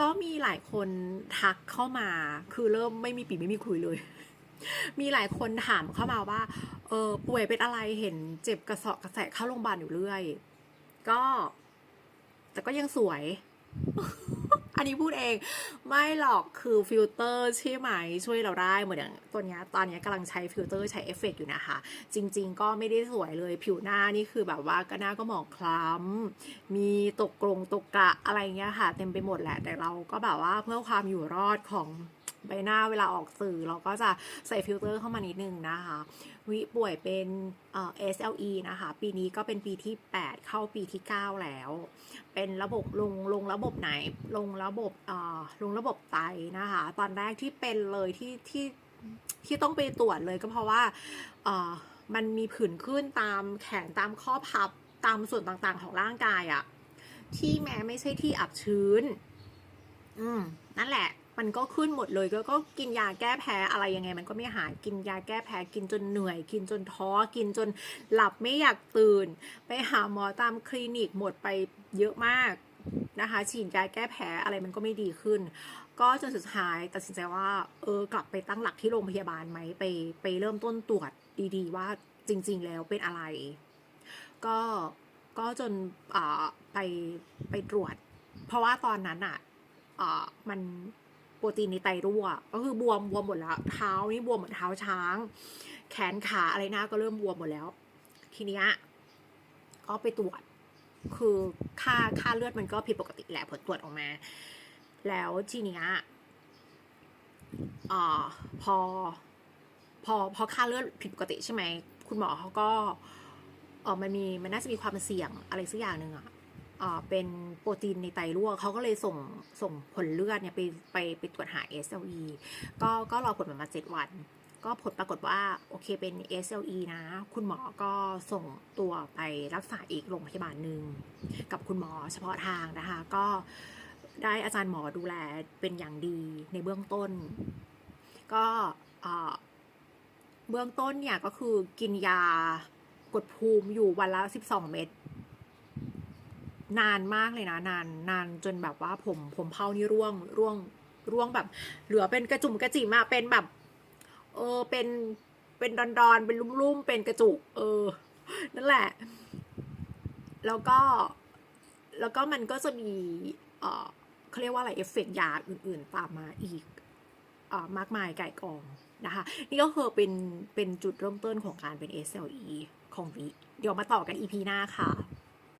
ก็มีหลายคนทักเข้ามา คือเริ่มไม่มีปีไม่มีคุยเลย มีหลายคนถามเข้ามาว่า เออป่วยเป็นอะไรเห็นเจ็บกระเสอบกระแสะเข้าโรงพยาบาลอยู่เรื่อย ก็ แต่ก็ยังสวย อันนี้พูดเองไม่หรอกคือฟิลเตอร์ใช่ไหมช่วยเราได้เหมือนอย่างตัวนี้ตอนนี้กำลังใช้ฟิลเตอร์ใช้เอฟเฟกต์อยู่นะคะ จริง ๆ ก็ไม่ได้สวยเลยผิวหน้านี่คือแบบว่าก็หน้าก็หมองคล้ำมีตกกรงตกกระอะไรเงี้ยค่ะ เต็มไปหมดแหละแต่เราก็แบบว่าเพื่อความอยู่รอดของ ใบหน้าเวลาออกสื่อเราก็จะใส่ฟิลเตอร์เข้ามานิดนึงนะคะ วิป่วยเป็นเอ่อ SLE นะคะ ปีนี้ก็เป็นปีที่ 8 เข้าปีที่ 9 แล้ว เป็นระบบลงลงระบบไหน ลงระบบเอ่อลงระบบไตนะคะ ตอนแรกที่เป็นเลยที่ที่ที่ต้องไปตรวจเลยก็เพราะว่าเอ่อมันมีผื่นขึ้นตามแขนตามข้อพับตามส่วนต่างๆของร่างกายอะที่แม้ไม่ใช่ที่อับชื้น อืม นั่นแหละ มันก็ขึ้นหมดเลยก็ก็กินยาแก้แพ้อะไรยังไง มันก็ไม่หายกินยาแก้แพ้กินจนเหนื่อย กินจนท้อกินจนหลับไม่อยากตื่น ไปหาหมอตามคลินิกหมดไปเยอะมากนะคะฉีดยาแก้แพ้อะไรมันก็ไม่ดีขึ้น ก็จนสุดท้ายตัดสินใจว่าเออกลับไปตั้งหลักที่โรงพยาบาลไหมไปไปเริ่มต้นตรวจดีๆ ว่าจริง ๆ แล้วเป็นอะไร ก็ก็จนอ่าไปไปตรวจ เพราะว่าตอนนั้นอะอ่ามัน โปรตีนในไตรั่ว ก็คือบวมบวมหมดแล้ว เท้านี่บวมเหมือนเท้าช้าง แขนขาอะไรหน้าก็เริ่มบวมหมดแล้ว ทีเนี้ยก็ไปตรวจ คือค่าค่าเลือดมันก็ผิดปกติแหละผลตรวจออกมา แล้วทีเนี้ยอ่าพอ พอพอค่าเลือดผิดปกติใช่ไหม คุณหมอเขาก็ออมันมีมันน่าจะมีความเสี่ยงอะไรสักอย่างหนึ่งอะอ่า เป็นโปรตีนในไตรั่วเขาก็เลยส่งส่งผลเลือดเนี่ยไปไปไปตรวจหา SLE ก็ก็รอผลประมาณเจ็ดวัน ก็ผลปรากฏว่าโอเคเป็น SLE นะ คุณหมอก็ส่งตัวไปรักษาอีกโรงพยาบาลหนึ่งกับคุณหมอเฉพาะทางนะคะ ก็ได้อาจารย์หมอดูแลเป็นอย่างดีในเบื้องต้น ก็เอ่อเบื้องต้นเนี่ยก็คือกินยากดภูมิอยู่วันละ 12 เม็ด นานมากเลยนะ นานนานจนแบบว่าผมผมเผานี่ร่วงร่วงร่วงแบบ เหลือเป็นกระจุ่มกระจิ๋มอะเป็นแบบ เออเป็นเป็นดอนดอนเป็นลุ่มๆเป็นกระจุก เออ นั่นแหละ แล้วก็ แล้วก็มันก็จะมี เออเขาเรียกว่าอะไรเอฟเฟกต์ยาอื่นๆตามมาอีกเออมากมายไก่กองนะคะ นี่ก็คือเป็นเป็นจุดเริ่มต้นของการเป็น SLE ของวิเดี๋ยวมาต่อกัน EP หน้าค่ะ